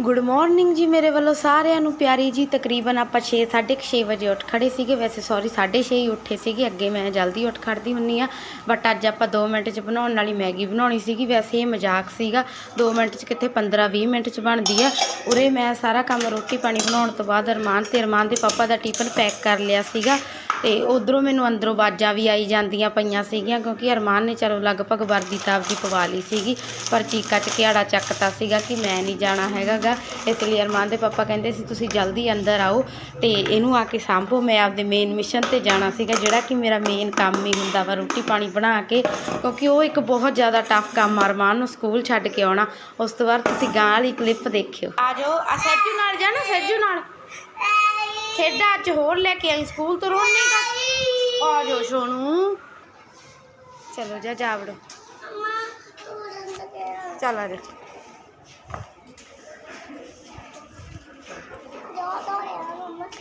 Good morning ਜੀ ਮੇਰੇ ਵੱਲੋਂ ਸਾਰਿਆਂ ਨੂੰ। ਪਿਆਰੀ ਜੀ, ਤਕਰੀਬਨ ਆਪਾਂ 6 6:30 ਵਜੇ ਉੱਠ ਖੜੇ ਸੀਗੇ। ਵੈਸੇ ਸੌਰੀ 6:30 ਹੀ ਉੱਠੇ ਸੀਗੇ। ਅੱਗੇ ਮੈਂ ਜਲਦੀ ਉੱਠ ਖੜਦੀ ਹੁੰਨੀ ਆ ਬਟ ਅੱਜ ਆਪਾਂ 2 ਮਿੰਟ 'ਚ ਬਣਾਉਣ ਵਾਲੀ ਮੈਗੀ ਬਣਾਉਣੀ ਸੀਗੀ। ਵੈਸੇ ਇਹ ਮਜ਼ਾਕ ਸੀਗਾ। 2 ਮਿੰਟ 'ਚ ਕਿੱਥੇ 15-20 ਮਿੰਟ 'ਚ ਬਣਦੀ ਆ। ਉਰੇ ਮੈਂ ਸਾਰਾ ਕੰਮ ਰੋਟੀ ਪਾਣੀ ਬਣਾਉਣ ਤੋਂ ਬਾਅਦ ਅਰਮਾਨ ਤੇ ਅਰਮਾਨ ਦੇ ਪਾਪਾ ਦਾ ਟਿਫਨ ਪੈਕ ਕਰ ਲਿਆ ਸੀਗਾ। ਤੇ ਉਧਰੋਂ ਮੈਨੂੰ ਅੰਦਰੋਂ ਆਵਾਜ਼ਾਂ ਵੀ ਆਈ ਜਾਂਦੀਆਂ ਪਈਆਂ ਸੀਗੀਆਂ, ਕਿਉਂਕਿ ਅਰਮਾਨ ਨੇ ਚਲੋ ਲਗਭਗ ਵਰਦੀ ਤਾਂ ਆਪਦੀ ਪਵਾ ਲਈ ਸੀਗੀ, ਪਰ ਚੀਕਾ ਚਕਿਆੜਾ ਚੱਕਤਾ ਸੀਗਾ ਕਿ ਮੈਂ ਨਹੀਂ ਜਾਣਾ ਹੈਗਾਗਾ। ਇਸ ਲਈ ਅਰਮਾਨ ਦੇ ਪਾਪਾ ਕਹਿੰਦੇ ਸੀ, ਤੁਸੀਂ ਜਲਦੀ ਅੰਦਰ ਆਓ ਤੇ ਇਹਨੂੰ ਆ ਕੇ ਸਾਂਭੋ, ਮੈਂ ਆਪਦੇ ਮੇਨ ਮਿਸ਼ਨ ਤੇ ਜਾਣਾ ਸੀਗਾ, ਜਿਹੜਾ ਕਿ ਮੇਰਾ ਮੇਨ ਕੰਮ ਹੀ ਹੁੰਦਾ ਵਾ ਰੋਟੀ ਪਾਣੀ ਬਣਾ ਕੇ, ਕਿਉਂਕਿ ਉਹ ਇੱਕ ਬਹੁਤ ਜ਼ਿਆਦਾ ਟਫ ਕੰਮ ਅਰਮਾਨ ਨੂੰ ਸਕੂਲ ਛੱਡ ਕੇ ਆਉਣਾ। ਉਸ ਤੋਂ ਬਾਅਦ ਤੁਸੀਂ ਗਾਂ ਵਾਲੀ ਕਲਿੱਪ ਦੇਖਿਓ। ਆ ਜਾਓ ਆ ਸੱਜੂ ਨਾਲ ਜਾਣਾ, ਸੱਜੂ ਨਾਲ? ਖੇਡਾਂ ਅੱਜ ਹੋਰ ਲੈ ਕੇ ਆਈ, ਸਕੂਲ ਤੋਂ ਰੋਣ ਨਹੀਂ ਆ ਜਾਓ ਸੋਨੂ। ਚਲੋ ਜਾ ਜਾ ਵੜੋ। ਚੱਲ ਆ ਜਾ।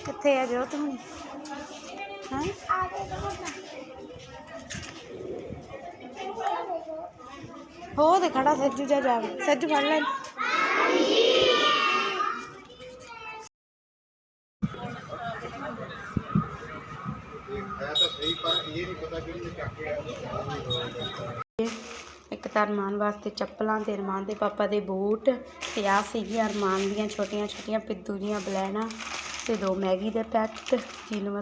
ਕਿੱਥੇ ਆ ਜੋ ਤੂੰ? ਹਾਂ? ਹੋ ਤੇ ਖੜਾ, ਸੱਜੂ ਜਾ ਜਾ ਸੱਜੂ ਫੜ ਲੈ। ਇੱਕ ਤਾਂ ਅਰਮਾਨ ਵਾਸਤੇ ਚੱਪਲਾਂ ਤੇ ਅਰਮਾਨ ਦੇ ਪਾਪਾ ਦੇ ਬੂਟ ਤੇ ਆ ਸੀਗੀ ਅਰਮਾਨ ਦੀਆਂ ਛੋਟੀਆਂ ਛੋਟੀਆਂ ਪਿੱਦੂ ਦੀਆਂ ਬਲੈਣਾ ਤੇ ਦੋ ਮੈਗੀ ਦੇ ਪੈਕਟ, ਜਿਹਨੂੰ ਮੈਂ